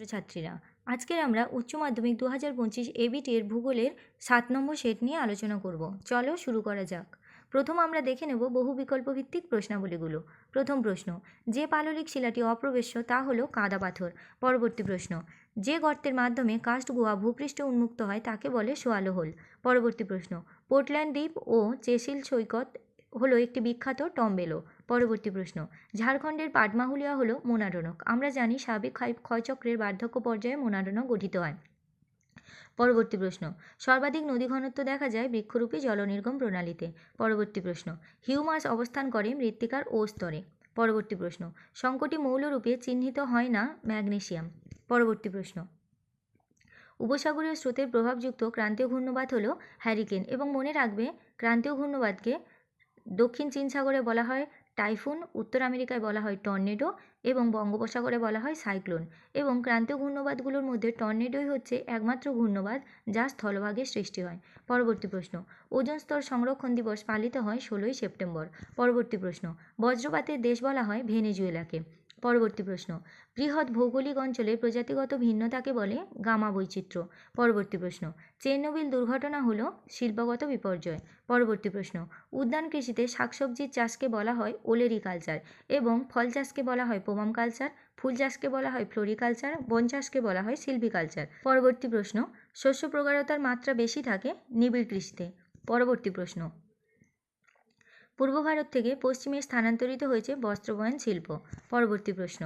ছাত্রছাত্রীরা। আজকের আমরা উচ্চ মাধ্যমিক দু হাজার পঁচিশ এবিটি এর ভূগোলের সাত নম্বর সেট নিয়ে আলোচনা করব। চলো শুরু করা যাক। প্রথম আমরা দেখে নেব বহু বিকল্প ভিত্তিক প্রশ্নাবলীগুলো। প্রথম প্রশ্ন, যে পাললিক শিলাটি অপ্রবেশ্য তা হলো কাদা পাথর। পরবর্তী প্রশ্ন, যে গর্তের মাধ্যমে কাস্ট গুহা ভূপৃষ্ঠ উন্মুক্ত হয় তাকে বলে সোয়ালো হোল। পরবর্তী প্রশ্ন, পোর্টল্যান্ড দ্বীপ ও চেসিল সৈকত হলো একটি বিখ্যাত টম্বেলো। পরবর্তী প্রশ্ন, ঝাড়খণ্ডের পাটমাহুলিয়া হলো মোনাডনক আমরা জানি ক্ষয় ক্ষয়চক্রের বার্ধক্য পর্যায়ে মোনাডনক গঠিত হয়। পরবর্তী প্রশ্ন, সর্বাধিক নদী ঘনত্ব দেখা যায় বৃক্ষরূপী জলনির্গম প্রণালীতে। পরবর্তী প্রশ্ন, হিউমাস অবস্থান করে মৃত্তিকার ও স্তরে। পরবর্তী প্রশ্ন, সংকটি মৌলরূপে চিহ্নিত হয় না ম্যাগনেশিয়াম পরবর্তী প্রশ্ন, উপসাগরীয় স্রোতের প্রভাবযুক্ত ক্রান্তীয় ঘূর্ণবাত হলো হ্যারিকেন এবং মনে রাখবে ক্রান্তীয় ঘূর্ণবাতকে দক্ষিণ চীন সাগরে বলা হয় টাইফুন, উত্তর আমেরিকায় বলা হয় টর্নেডো এবং বঙ্গোপসাগরে বলা হয় সাইক্লোন এবং ক্রান্তীয় ঘূর্ণবাদগুলোর মধ্যে টর্নেডোই হচ্ছে একমাত্র ঘূর্ণবাদ যা স্থলভাগে সৃষ্টি হয়। পরবর্তী প্রশ্ন, ওজন স্তর সংরক্ষণ দিবস পালিত হয় ষোলোই সেপ্টেম্বর। পরবর্তী প্রশ্ন বজ্রপাতের দেশ বলা হয় ভেনেজুয়েলাকে। পরবর্তী প্রশ্ন। বৃহৎ ভৌগোলিক অঞ্চলে প্রজাতিগত ভিন্নতাকে বলে গামা বৈচিত্র্য। পরবর্তী প্রশ্ন, চেরনোবিল দুর্ঘটনা হলো শিল্পগত বিপর্যয়? পরবর্তী প্রশ্ন, উদ্যান কৃষিতে শাকসবজির চাষকে বলা হয় ওলেরি কালচার এবং ফল চাষকে বলা হয় পোমাম কালচার, ফুল চাষকে বলা হয় ফ্লোরিকালচার বন চাষকে বলা হয় সিলভিকালচার পরবর্তী প্রশ্ন, শস্য প্রগাঢ়তার মাত্রা বেশি থাকে নিবিড় কৃষিতে? পরবর্তী প্রশ্ন পূর্ব ভারত থেকে পশ্চিমে স্থানান্তরিত হয়েছে বস্ত্রবয়ন শিল্প। পরবর্তী প্রশ্ন।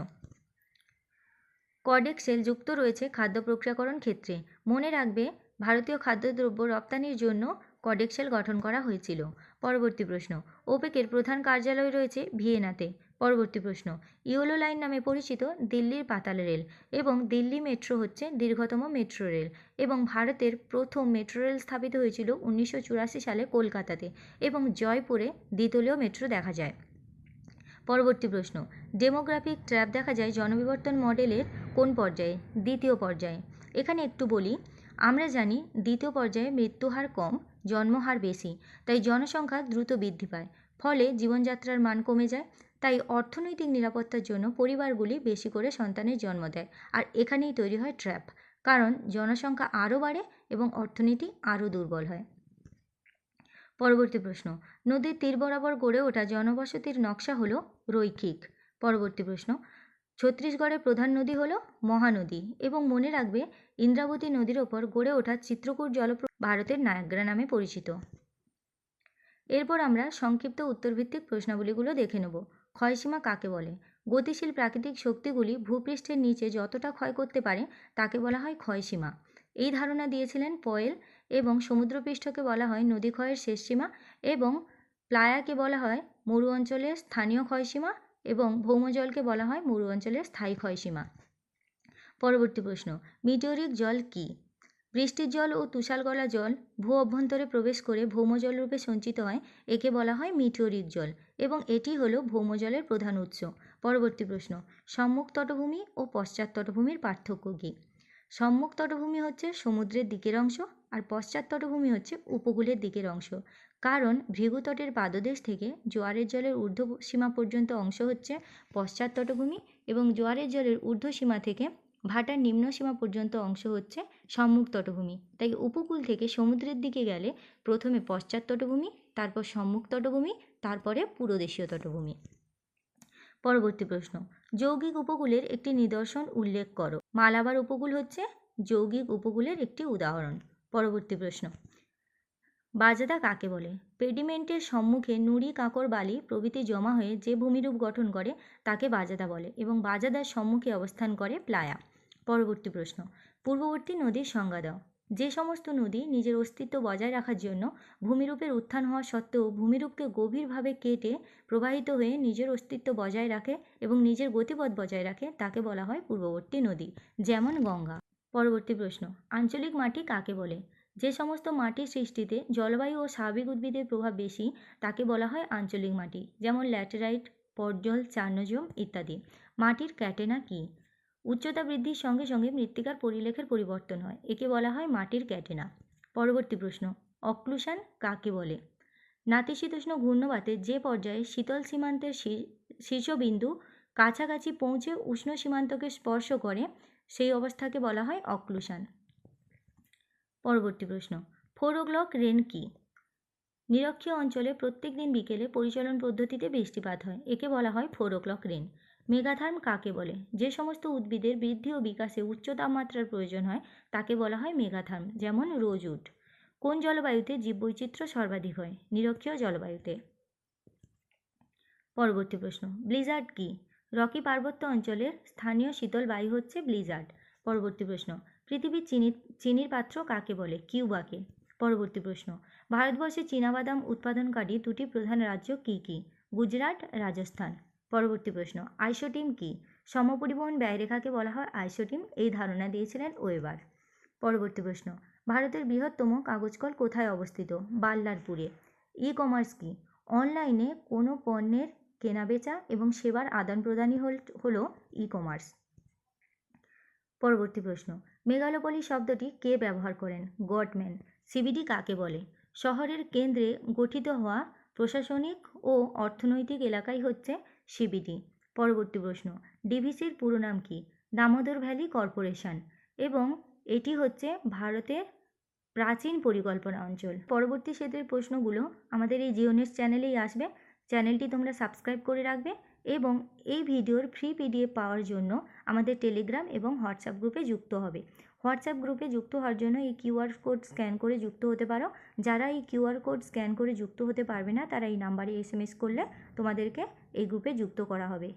কডেক্সেল যুক্ত রয়েছে খাদ্য প্রক্রিয়াকরণ ক্ষেত্রে। মনে রাখবে, ভারতীয় খাদ্যদ্রব্য রপ্তানির জন্য কডেক্সেল গঠন করা হয়েছিল। পরবর্তী প্রশ্ন। ওপেকের প্রধান কার্যালয় রয়েছে ভিয়েনাতে। পরবর্তী প্রশ্ন। ইয়োলো লাইন নামে পরিচিত দিল্লির পাতাল রেল এবং দিল্লি মেট্রো হচ্ছে দীর্ঘতম মেট্রো রেল এবং ভারতের প্রথম মেট্রো রেল স্থাপিত হয়েছিল উনিশশো চুরাশি সালে কলকাতাতে এবং জয়পুরে দ্বিতলীয় মেট্রো দেখা যায়। পরবর্তী প্রশ্ন, ডেমোগ্রাফিক ট্র্যাপ দেখা যায় জনবিবর্তন মডেলের কোন পর্যায়ে? দ্বিতীয় পর্যায়ে। এখানে একটু বলি, আমরা জানি দ্বিতীয় পর্যায়ে মৃত্যুহার কম জন্মহার বেশি, তাই জনসংখ্যা দ্রুত বৃদ্ধি পায়, ফলে জীবনযাত্রার মান কমে যায় তাই অর্থনৈতিক নিরাপত্তার জন্য পরিবারগুলি বেশি করে সন্তানের জন্ম দেয়। আর এখানেই তৈরি হয় ট্র্যাপ, কারণ জনসংখ্যা আরও বাড়ে এবং অর্থনীতি আরও দুর্বল হয়। পরবর্তী প্রশ্ন, নদীর তীর বরাবর গড়ে ওঠা জনবসতির নকশা হলো রৈখিক। পরবর্তী প্রশ্ন, ছত্তিশগড়ের প্রধান নদী হলো মহানদী এবং মনে রাখবে ইন্দ্রাবতী নদীর ওপর গড়ে ওঠা চিত্রকূট জলপ্র ভারতের নায়াগ্রা নামে পরিচিত। এরপর আমরা সংক্ষিপ্ত উত্তরভিত্তিক প্রশ্নাবলীগুলো দেখে নেব। ক্ষয়সীমা কাকে বলে? গতিশীল প্রাকৃতিক শক্তিগুলি ভূপৃষ্ঠের নিচে যতটা ক্ষয় করতে পারে, তাকে বলা হয় ক্ষয়সীমা। এই ধারণা দিয়েছিলেন পয়েল এবং সমুদ্রপৃষ্ঠকে বলা হয় নদী ক্ষয়ের শেষ সীমা এবং প্লায়াকে বলা হয় মরু অঞ্চলের স্থানীয় ক্ষয়সীমা এবং ভৌমজলকে বলা হয় মরু অঞ্চলের স্থায়ী ক্ষয়সীমা। পরবর্তী প্রশ্ন মিটিওরিক জল কী? বৃষ্টির জল ও তুষার গলা জল ভূ অভ্যন্তরে প্রবেশ করে ভৌমজল রূপে সঞ্চিত হয়, একে বলা হয় মিটিওরিক জল এবং এটি হলো ভৌমজলের প্রধান উৎস। পরবর্তী প্রশ্ন, সম্মুখ তটভূমি ও পশ্চাৎ তটভূমির পার্থক্য কী? সম্মুখ তটভূমি হচ্ছে সমুদ্রের দিকের অংশ আর পশ্চাৎ তটভূমি হচ্ছে উপকূলের দিকের অংশ। কারণ ভৃগুতটের পাদদেশ থেকে জোয়ারের জলের ঊর্ধ্ব সীমা পর্যন্ত অংশ হচ্ছে পশ্চাৎ তটভূমি এবং জোয়ারের জলের ঊর্ধ্ব সীমা থেকে ভাটার নিম্ন সীমা পর্যন্ত অংশ হচ্ছে সম্মুখ তটভূমি। তাই উপকূল থেকে সমুদ্রের দিকে গেলে প্রথমে পশ্চাৎ তটভূমি, তারপর সম্মুখ তটভূমি, তারপরে পুরোদেশীয় তটভূমি। পরবর্তী প্রশ্ন, যৌগিক উপকূলের একটি নিদর্শন উল্লেখ করো। মালাবার উপকূল হচ্ছে যৌগিক উপকূলের একটি উদাহরণ। পরবর্তী প্রশ্ন, বাজাদা কাকে বলে? পেডিমেন্টের সম্মুখে নুড়ি কাঁকর বালি প্রভৃতি জমা হয়ে যে ভূমিরূপ গঠন করে তাকে বাজাদা বলে এবং বাজাদার সম্মুখে অবস্থান করে প্লায়া। পরবর্তী প্রশ্ন। পূর্ববর্তী নদীর সংজ্ঞা দাও। যে সমস্ত নদী নিজের অস্তিত্ব বজায় রাখার জন্য ভূমিরূপের উত্থান হওয়া সত্ত্বেও ভূমিরূপকে গভীরভাবে কেটে প্রবাহিত হয়ে নিজের অস্তিত্ব বজায় রাখে এবং নিজের গতিপথ বজায় রাখে তাকে বলা হয় পূর্ববর্তী নদী, যেমন গঙ্গা। পরবর্তী প্রশ্ন, আঞ্চলিক মাটি কাকে বলে? যে সমস্ত মাটির সৃষ্টিতে জলবায়ু ও স্বাভাবিক উদ্ভিদের প্রভাব বেশি তাকে বলা হয় আঞ্চলিক মাটি, যেমন ল্যাটেরাইট পর্জল চার্নোজম ইত্যাদি। মাটির ক্যাটেনা কী? উচ্চতা বৃদ্ধির সঙ্গে সঙ্গে মৃত্তিকার পরিলেখের পরিবর্তন হয়। একে বলা হয় মাটির ক্যাটেনা। পরবর্তী প্রশ্ন, অক্লুশন কাকে বলে? নাতিশীতোষ্ণ ঘূর্ণবাতে যে পর্যায়ে শীতল সীমান্তের শীর্ষবিন্দু কাছাকাছি পৌঁছে উষ্ণ সীমান্তকে স্পর্শ করে, সেই অবস্থাকে বলা হয় অক্লুশন। পরবর্তী প্রশ্ন ফোর ও ক্লক রেন কি? নিরক্ষীয় অঞ্চলে প্রত্যেক দিন বিকেলে পরিচালন পদ্ধতিতে বৃষ্টিপাত হয়। একে বলা হয় four o'clock rain. Megatherm কাকে বলে? যে সমস্ত উদ্ভিদের বৃদ্ধি ও বিকাশে উচ্চ তাপমাত্রার প্রয়োজন হয়, তাকে বলা হয় মেগাথার্ম যেমন রোজউড কোন জলবায়ুতে জীববৈচিত্র্য সর্বাধিক হয়? নিরক্ষীয় জলবায়ুতে। পরবর্তী প্রশ্ন, ব্লিজার্ড কি? রকি পার্বত্য অঞ্চলের স্থানীয় শীতল বায়ু হচ্ছে ব্লিজার্ড। পরবর্তী প্রশ্ন, পৃথিবীর চিনি, চিনির পাত্র কাকে বলে? কিউবাকে। পরবর্তী প্রশ্ন, ভারতবর্ষে চীনাবাদাম উৎপাদনকারী দুটি প্রধান রাজ্য কী কী? গুজরাট, রাজস্থান। পরবর্তী প্রশ্ন আইসোটিম কি? সমপরিবহন ব্যয়রেখাকে বলা হয়? আইসোটিম এই ধারণা দিয়েছিলেন ওয়েবার। পরবর্তী প্রশ্ন, ভারতের বৃহত্তম কাগজকল কোথায় অবস্থিত? বাল্লারপুরে। ই কমার্স কি? অনলাইনে কোনো পণ্যের কেনাবেচা এবং সেবার আদান প্রদানই হল ই কমার্স পরবর্তী প্রশ্ন, মেগালোপলি শব্দটি কে ব্যবহার করেন? গডম্যান সিবিডি কাকে বলে? শহরের কেন্দ্রে গঠিত হওয়া প্রশাসনিক ও অর্থনৈতিক এলাকাই হচ্ছে সিবিডি। পরবর্তী প্রশ্ন, ডিভিসির পুরো নাম কি? Damodar valley corporation. এবং এটি হচ্ছে ভারতের প্রাচীন পরিকল্পনা অঞ্চল। পরবর্তী সেতুর প্রশ্নগুলো আমাদের এই জিওনেস চ্যানেলেই আসবে। চ্যানেলটি তোমরা সাবস্ক্রাইব করে রাখবে। এবং এই ভিডিওর ফ্রি পিডিএফ পাওয়ার জন্য আমাদের টেলিগ্রাম এবং হোয়াটসঅ্যাপ গ্রুপে যুক্ত হবে। হোয়াটসঅ্যাপ গ্রুপে যুক্ত হওয়ার জন্য এই কিউআর কোড স্ক্যান করে যুক্ত হতে পারো। যারা এই কিউআর কোড স্ক্যান করে যুক্ত হতে পারবে না, তারা এই নাম্বারে এস করলে তোমাদেরকে এই গ্রুপে যুক্ত করা হবে।